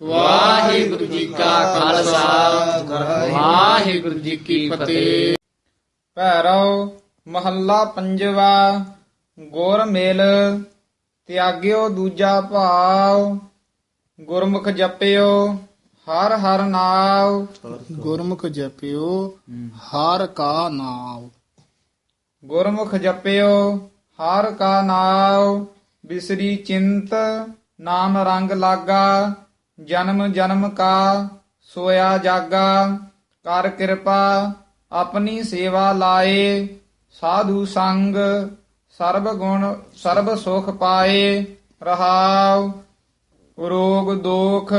ਵਾਹਿਗੁਰੂ ਜੀ ਕਾ ਖਾਲਸਾ। ਵਾਹਿਗੁਰੂ ਜੀ ਕੀ ਫਤਿਹ। ਭੈਰਵ ਮਹੱਲਾ ਪੰਜਵਾ ਗੁਰ ਮਿਲ ਤਿਆਗਿਓ ਦੂਜਾ ਭਾਵ ਗੁਰਮੁਖ ਜਪਿਓ ਹਰ ਹਰ ਨਾਮ ਗੁਰਮੁਖ ਜਪਿਓ ਹਰ ਕਾ ਨਾਮ ਗੁਰਮੁਖ ਜਪਿਓ ਹਰ ਕਾ ਨਾਮ ਬਿਸਰੀ ਚਿੰਤ ਨਾਮ ਰੰਗ ਲਾਗਾ ਜਨਮ ਜਨਮ ਕਾ, ਸੋਇਆ ਜਾਗਾ, ਕਰ ਕਿਰਪਾ, ਆਪਣੀ ਸੇਵਾ ਲਾਏ, ਸਾਧੂ ਸੰਗ, ਸਰਬ ਗੁਣ, ਸਰਬ ਸੁਖ ਪਾਏ, ਰਹਾਉ, ਰੋਗ ਦੋਖ,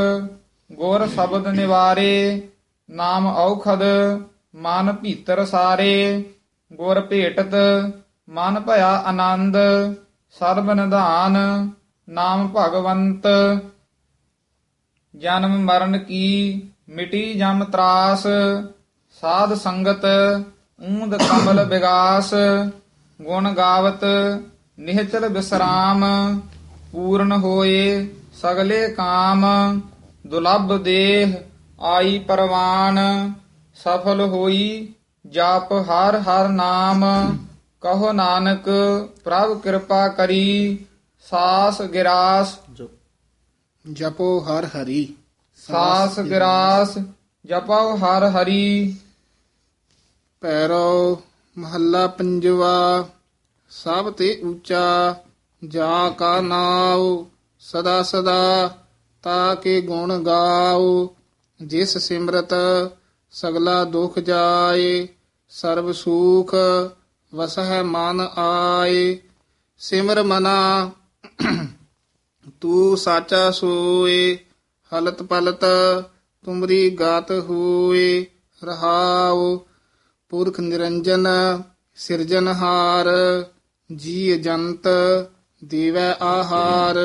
ਗੁਰ ਸ਼ਬਦ ਨਿਵਾਰੇ, ਨਾਮ ਔਖਦ, ਮਨ ਭੀਤਰ ਸਾਰੇ, ਗੁਰ ਭੇਟਤ, ਮਨ ਭਇਆ ਆਨੰਦ, ਸਰਬ ਨਿਧਾਨ, ਨਾਮ ਭਗਵੰਤ ਜਨਮ ਮਰਨ ਕੀ, ਮਿਟੀ ਜਮ ਤਰਾਸ, ਸਾਧ ਸੰਗਤ ਊਂਦ ਕਮਲ ਵਿਗਾਸ ਗੁਣ ਗਾਵਤ ਨਿਹਚਲ ਬਿਸਰਾਮ, ਪੂਰਨ ਹੋਏ ਸਗਲੇ ਕਾਮ, ਦੁਲਭ ਦੇਹ ਆਈ ਪਰਵਾਨ, ਸਫਲ ਹੋਈ ਜਾਪ ਹਰ ਹਰ ਨਾਮ, ਕਹੋ ਨਾਨਕ ਪ੍ਰਭ ਕਿਰਪਾ ਕਰੀ, ਸਾਸ ਗਿਰਾਸ ਜਪੋ ਹਰ ਹਰੀ ਸਾਸ ਗਿਰਾਸ ਜਪਉ ਹਰ ਹਰੀ। ਪੈਰੋ ਮਹੱਲਾ ਪੰਜਵਾ ਸਭ ਤੇ ਉੱਚਾ ਜਾ ਕਾ ਨਾਉ ਸਦਾ ਸਦਾ ਤਾ ਕੇ ਗੁਣ ਗਾਉ। ਜਿਸ ਸਿਮਰਤ ਸਗਲਾ ਦੁਖ ਜਾਏ ਸਰਬ ਸੁਖ ਵਸਹਿ ਮਨ ਆਏ। ਸਿਮਰ ਮਨਾ ਤੂੰ ਸਾਚਾ ਸੋਏ, ਹਲਤ ਪਲਤ ਤੁਮਰੀ ਗਾਤ ਹੋਏ, ਰਹਾਉ ਪੁਰਖ ਨਿਰੰਜਨ ਸਿਰਜਨਹਾਰ ਜੀ ਜੰਤ ਦੇਵੈ ਆਹਾਰ,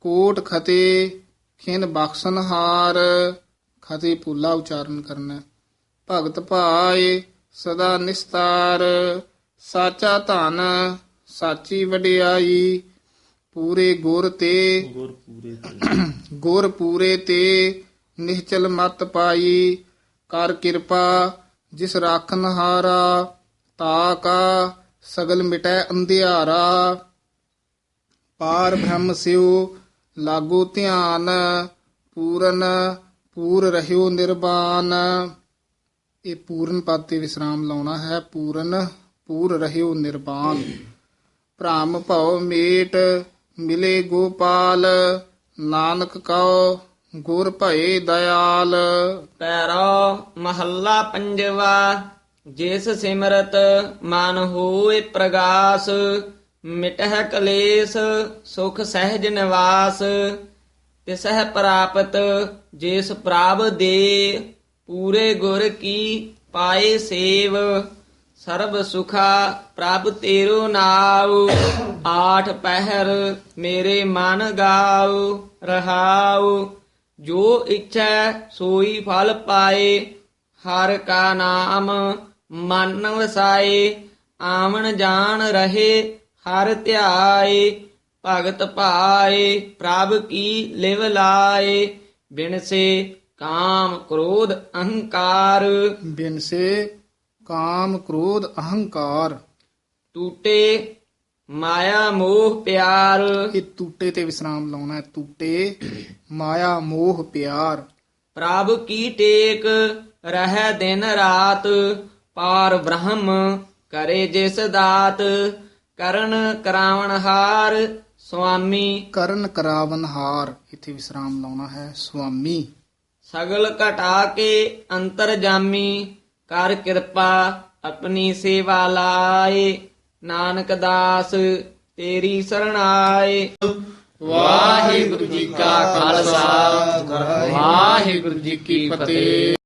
ਕੋਟ ਖਤੇ ਖਿਨ ਬਖਸ਼ਨਹਾਰ ਖਤੇ ਪੁੱਲਾ ਉਚਾਰਨ ਕਰਨਾ। ਭਗਤ ਭਾਏ ਸਦਾ ਨਿਸਤਾਰ, ਸਾਚਾ ਧਨ ਸਾਚੀ ਵਡਿਆਈ ਪੂਰੇ ਗੁਰ ਤੇ ਗੁਰ ਪੂਰੇ ਤੇ। ਗੁਰ ਪੂਰੇ ਤੇ ਨਿਹਚਲ ਮਤ ਪਾਈ ਕਰ ਕਿਰਪਾ ਜਿਸ ਰਾਖਨ ਹਾਰਾ ਤਾ ਕਾ ਸਗਲ ਮਿਟੈ ਅੰਧਿਆਰਾ। ਪਾਰ ਬ੍ਰਹਮ ਸਿਉ ਲਾਗੋ ਧਿਆਨ ਪੂਰਨ ਪੂਰ ਰਹਿਓ ਨਿਰਵਾਨ ਇਹ ਪੂਰਨ ਪਦ ਤੇ ਵਿਸਰਾਮ ਲਾਉਣਾ ਹੈ ਪੂਰਨ ਪੂਰ ਰਹਿਓ ਨਿਰਵਾਨ ਭ੍ਰਮ ਭਉ ਮੇਟ ਮਿਲੇ ਗੋਪਾਲ, ਨਾਨਕ ਕਉ ਗੁਰ ਭਏ ਦਇਆਲ। ਪੈਰੋ ਮਹੱਲਾ ਪੰਜਵਾ, ਜਿਸ ਸਿਮਰਤ ਮਨ ਹੋਏ ਪ੍ਰਗਾਸ, ਮਿਟਹਿ ਕਲੇਸ਼ ਸੁਖ ਸਹਿਜ ਨਿਵਾਸ। ਤਿਸਹਿ ਪ੍ਰਾਪਤ ਜਿਸ ਪ੍ਰਭ ਦੇ, ਪੂਰੇ ਗੁਰ ਕੀ ਪਾਏ ਸੇਵ। ਸਰਬ ਸੁਖਾ ਪ੍ਰਭ ਤੇਰੋ ਨਾਉ, ਆਠ ਪਹਿਰ ਮੇਰੇ ਮਨ ਗਾਉ, ਰਹਾਉ। ਜੋ ਇੱਛੈ ਸੋਈ ਫਲ ਪਾਏ, ਹਰ ਕਾ ਨਾਮ ਮਨ ਵਸਾਏ। ਆਵਣ ਜਾਣ ਰਹੇ, ਹਰ ਧਿਆਏ। ਭਗਤ ਭਾਏ, ਪ੍ਰਭ ਕੀ ਲਿਵ ਲਾਏ। ਬਿਨ ਸੇ ਕਾਮ ਕ੍ਰੋਧ ਅਹੰਕਾਰ। ਬਿਨ ਸੇ ਕਾਮ ਕ੍ਰੋਧ ਅਹੰਕਾਰ। ਟੂਟੇ ਮਾਇਆ ਮੋਹ ਪਿਆਰ। ਇਹ ਟੂਟੇ ਤੇ ਵਿਸਰਾਮ ਲਾਉਣਾ ਹੈ। ਟੂਟੇ ਮਾਇਆ ਮੋਹ ਪਿਆਰ। ਪ੍ਰਭ ਕੀ ਟੇਕ ਰਹਿ ਦਿਨ ਰਾਤ ਪਾਰ ਬ੍ਰਹਮ ਕਰੇ ਜਿਸ ਦਾਤ। ਕਰਨ ਕਰਾਵਣ ਹਾਰ ਸੁਆਮੀ। ਕਰਨ ਕਰਾਵਨ ਹਾਰ ਇੱਥੇ ਵਿਸਰਾਮ ਲਾਉਣਾ ਹੈ। ਸੁਆਮੀ। ਸਗਲ ਘਟਾ ਕੇ ਅੰਤਰ ਜਾਮੀ। ਕਰ ਕਿਰਪਾ ਆਪਣੀ ਸੇਵਾ ਲਾਏ। ਨਾਨਕ ਦਾਸ ਤੇਰੀ ਸਰਣਾਏ ਵਾਹਿਗੁਰੂ ਜੀ ਕਾ ਖਾਲਸਾ। ਵਾਹਿਗੁਰੂ ਜੀ ਕੀ ਫਤਿਹ।